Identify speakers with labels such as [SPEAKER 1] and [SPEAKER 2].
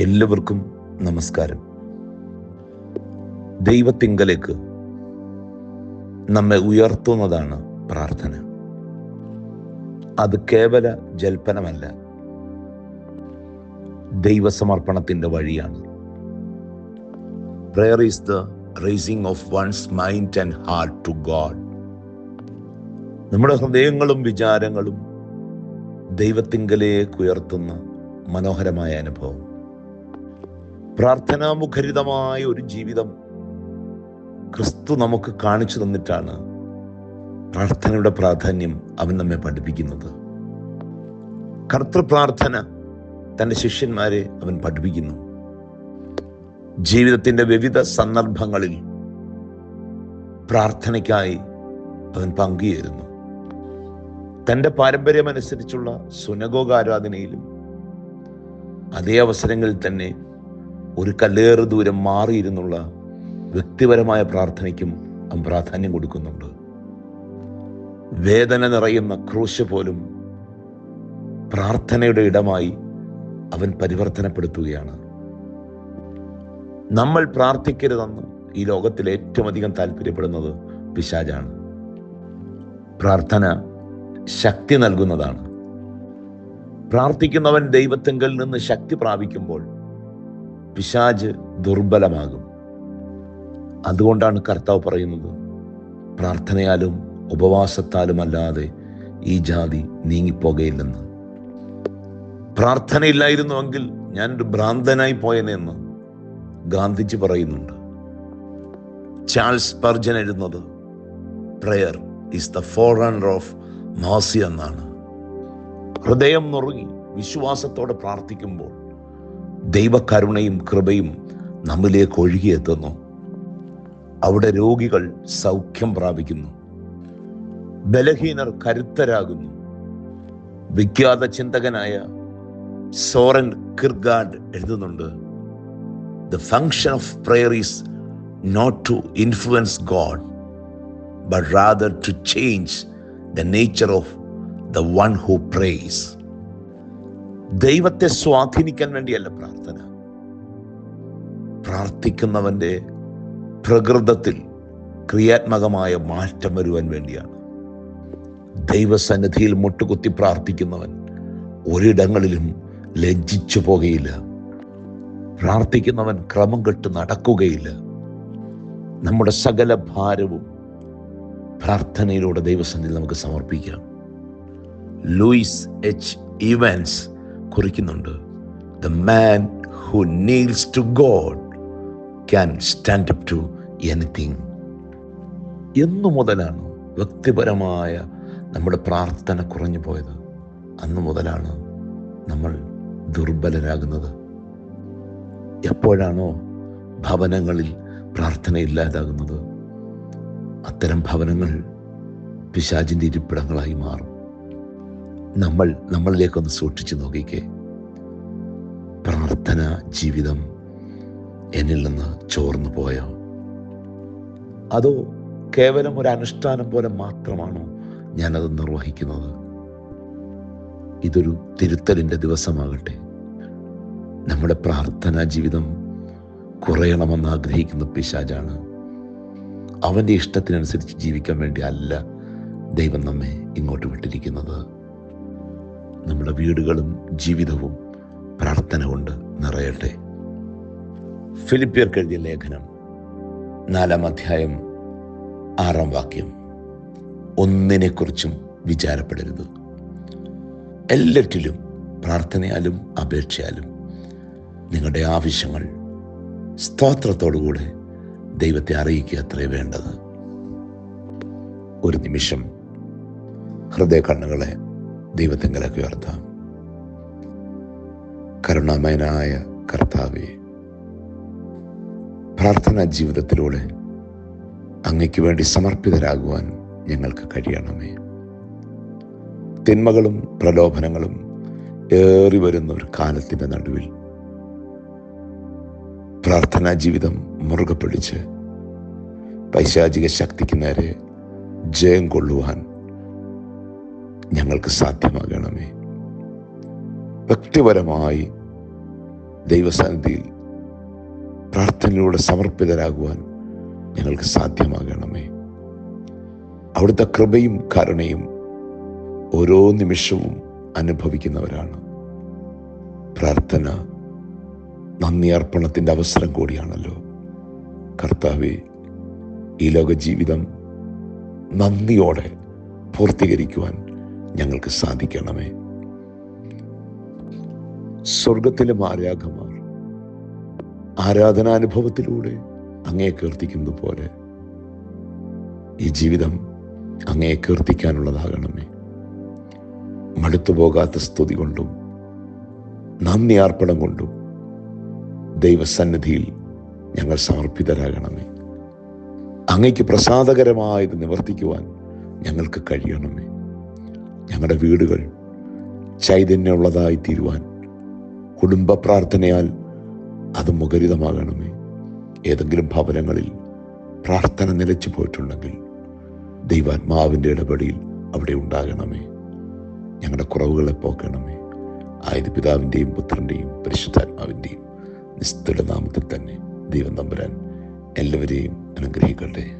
[SPEAKER 1] എല്ലാവർക്കും നമസ്കാരം. ദൈവത്തിങ്കലേക്ക് നമ്മെ ഉയർത്തുന്നതാണ് പ്രാർത്ഥന. അത് കേവല ജൽപ്പനമല്ല. ദൈവസമർപ്പണത്തിന്റെ വഴിയാണ്. Prayer is the raising of one's mind and heart to God നമ്മുടെ ഹൃദയങ്ങളും വിചാരങ്ങളും ദൈവത്തിങ്കലേക്ക് ഉയർത്തുന്ന മനോഹരമായ അനുഭവം. പ്രാർത്ഥനാമുഖരിതമായ ഒരു ജീവിതം ക്രിസ്തു നമുക്ക് കാണിച്ചു തന്നിട്ടാണ് പ്രാർത്ഥനയുടെ പ്രാധാന്യം അവൻ നമ്മെ പഠിപ്പിക്കുന്നത്. കർത്തൃപ്രാർത്ഥന തന്റെ ശിഷ്യന്മാരെ അവൻ പഠിപ്പിക്കുന്നു. ജീവിതത്തിന്റെ വിവിധ സന്ദർഭങ്ങളിൽ പ്രാർത്ഥനയ്ക്കായി അവൻ പങ്കുചേരുന്നു. തന്റെ പാരമ്പര്യമനുസരിച്ചുള്ള സുനഗോകാരാധനയിലും അതേ അവസരങ്ങളിൽ തന്നെ ഒരു കല്ലേറ് ദൂരം മാറിയിരുന്നുള്ള വ്യക്തിപരമായ പ്രാർത്ഥനയ്ക്കും അവൻ പ്രാധാന്യം കൊടുക്കുന്നുണ്ട്. വേദന നിറയുന്ന ക്രൂശ് പോലും പ്രാർത്ഥനയുടെ ഇടമായി അവൻ പരിവർത്തനപ്പെടുത്തുകയാണ്. നമ്മൾ പ്രാർത്ഥിക്കരുതെന്ന് ഈ ലോകത്തിൽ ഏറ്റവും അധികം താല്പര്യപ്പെടുന്നത് പിശാജാണ് പ്രാർത്ഥന ശക്തി നൽകുന്നതാണ്. പ്രാർത്ഥിക്കുന്നവൻ ദൈവത്തെങ്കിൽ നിന്ന് ശക്തി പ്രാപിക്കുമ്പോൾ പിശാജ് ദുർബലമാകും. അതുകൊണ്ടാണ് കർത്താവ് പറയുന്നത് പ്രാർത്ഥനയാലും ഉപവാസത്താലും അല്ലാതെ ഈ ജാതി നീങ്ങിപ്പോകയില്ലെന്ന്. പ്രാർത്ഥനയില്ലായിരുന്നുവെങ്കിൽ ഞാനൊരു ഭ്രാന്തനായി പോയനെന്ന് ഗാന്ധിജി പറയുന്നുണ്ട്. ചാൾസ് പർജൻ എഴുതുന്നത് prayer is the fore of mercy എന്നാണ്. ഹൃദയം നുറുങ്ങി വിശ്വാസത്തോടെ പ്രാർത്ഥിക്കുമ്പോൾ ദൈവകരുണയും കൃപയും നമ്മിലേക്ക് ഒഴുകിയെത്തുന്നു. അവിടെ രോഗികൾ സൗഖ്യം പ്രാപിക്കുന്നു. ബലഹീനർ കരുത്തരാകുന്നു. വിഖ്യാത ചിന്തകനായ സോറൻ കിർഗാഡ് എഴുതുന്നുണ്ട് the function of prayer is not to influence God but rather to change the nature of the one who prays ദൈവത്തെ സ്വാധീനിക്കാൻ വേണ്ടിയല്ല പ്രാർത്ഥന. പ്രാർത്ഥിക്കുന്നവന്റെ പ്രകൃതത്തിൽ ക്രിയാത്മകമായ മാറ്റം വരുവാൻ വേണ്ടിയാണ്. ദൈവസന്നിധിയിൽ മുട്ടുകുത്തി പ്രാർത്ഥിക്കുന്നവൻ ഒരിടങ്ങളിലും ലജ്ജിച്ചു പോകുകയില്ല പ്രാർത്ഥിക്കുന്നവൻ ക്രമം കെട്ട് നടക്കുകയില്ല. നമ്മുടെ സകല ഭാരവും പ്രാർത്ഥനയിലൂടെ ദൈവസന്നിധിയിൽ നമുക്ക് സമർപ്പിക്കാം. Louis H Evans കുറിക്കുന്നുണ്ട്. The man who kneels to God can stand up to anything എന്നു മുതലാണ് വ്യക്തിപരമായ നമ്മുടെ പ്രാർത്ഥന കുറഞ്ഞു പോയത്. അന്ന് മുതലാണ് നമ്മൾ ദുർബലരാകുന്നത്. എപ്പോഴാണോ ഭവനങ്ങളിൽ പ്രാർത്ഥന ഇല്ലാതാകുന്നത് അത്തരം ഭവനങ്ങൾ പിശാചിന്റെ ഇരിപ്പിടങ്ങളായി മാറും. നമ്മൾ നമ്മളിലേക്കൊന്ന് സൂക്ഷിച്ചു നോക്കിക്കേ. പ്രാർത്ഥന ജീവിതം എന്നിൽ നിന്ന് ചോർന്നു പോയോ. അതോ കേവലം ഒരു അനുഷ്ഠാനം പോലെ മാത്രമാണോ ഞാനത് നിർവഹിക്കുന്നത്? ഇതൊരു തിരുത്തലിന്റെ ദിവസമാകട്ടെ. നമ്മുടെ പ്രാർത്ഥനാ ജീവിതം കുറയണമെന്ന് ആഗ്രഹിക്കുന്ന പിശാജാണ് അവന്റെ ഇഷ്ടത്തിനനുസരിച്ച് ജീവിക്കാൻ വേണ്ടി അല്ല ദൈവം നമ്മെ ഇങ്ങോട്ട് വിട്ടിരിക്കുന്നത്. നമ്മുടെ വീടുകളും ജീവിതവും പ്രാർത്ഥന കൊണ്ട് നിറയട്ടെ. ഫിലിപ്പിയർക്ക് എഴുതിയ ലേഖനം നാലാം അധ്യായം ആറാം വാക്യം. ഒന്നിനെക്കുറിച്ചും വിചാരപ്പെടരുത്. എല്ലാറ്റിലും പ്രാർത്ഥനയാലും അപേക്ഷയാലും നിങ്ങളുടെ ആവശ്യങ്ങൾ സ്തോത്രത്തോടുകൂടെ ദൈവത്തെ അറിയിക്കുക അത്രേ വേണ്ടത്. ഒരു നിമിഷം ഹൃദയ കണ്ണുകളെ ദൈവത്തെങ്കിലൊക്കെ ഉയർത്താം. കരുണാമയനായ കർത്താവെ പ്രാർത്ഥനാ ജീവിതത്തിലൂടെ അങ്ങയ്ക്ക് വേണ്ടി സമർപ്പിതരാകുവാൻ ഞങ്ങൾക്ക് കഴിയണമേ. തിന്മകളും പ്രലോഭനങ്ങളും ഏറി വരുന്ന ഒരു കാലത്തിന്റെ നടുവിൽ പ്രാർത്ഥനാ ജീവിതം മുറുകെ പിടിച്ച് പൈശാചിക ശക്തിക്ക് നേരെ ജയം കൊള്ളുവാൻ ഞങ്ങൾക്ക് സാധ്യമാകണമേ. വ്യക്തിപരമായി ദൈവസന്നിധിയിൽ പ്രാർത്ഥനയിലൂടെ സമർപ്പിതരാകുവാൻ ഞങ്ങൾക്ക് സാധ്യമാകണമേ. അവിടുത്തെ കൃപയും കരുണയും ഓരോ നിമിഷവും അനുഭവിക്കുന്നവരാണ്. പ്രാർത്ഥന നന്ദി അർപ്പണത്തിന്റെ അവസരം കൂടിയാണല്ലോ. കർത്താവെ ഈ ലോക ജീവിതം നന്ദിയോടെ പൂർത്തീകരിക്കുവാൻ ഞങ്ങൾക്ക് സാധിക്കണമേ. സ്വർഗത്തിലെ മാരാഘമാർ ആരാധനാനുഭവത്തിലൂടെ അങ്ങേ കീർത്തിക്കുന്നത് പോലെ ഈ ജീവിതം അങ്ങേ കീർത്തിക്കാനുള്ളതാകണമേ. മടുത്തു പോകാത്ത സ്തുതി കൊണ്ടും നന്ദി ആർപ്പണം കൊണ്ടും ദൈവസന്നിധിയിൽ ഞങ്ങൾ സമർപ്പിതരാകണമേ. അങ്ങയ്ക്ക് പ്രസാദകരമായത് നിവർത്തിക്കുവാൻ ഞങ്ങൾക്ക് കഴിയണമേ. ഞങ്ങളുടെ വീടുകൾ ചൈതന്യമുള്ളതായി തീരുവാൻ കുടുംബ പ്രാർത്ഥനയാൽ അത് മുഖരിതമാകണമേ. ഏതെങ്കിലും ഭവനങ്ങളിൽ പ്രാർത്ഥന നിലച്ചു പോയിട്ടുണ്ടെങ്കിൽ ദൈവാത്മാവിന്റെ ഇടപെടിയിൽ അവിടെ ഉണ്ടാകണമേ. ഞങ്ങളുടെ കുറവുകളെ പോക്കണമേ. ആയത് പിതാവിന്റെയും പുത്രന്റെയും പരിശുദ്ധാത്മാവിന്റെയും നിസ്തുല നാമത്തിൽ തന്നെ ദൈവം തമ്പുരാൻ എല്ലാവരെയും അനുഗ്രഹിക്കട്ടെ.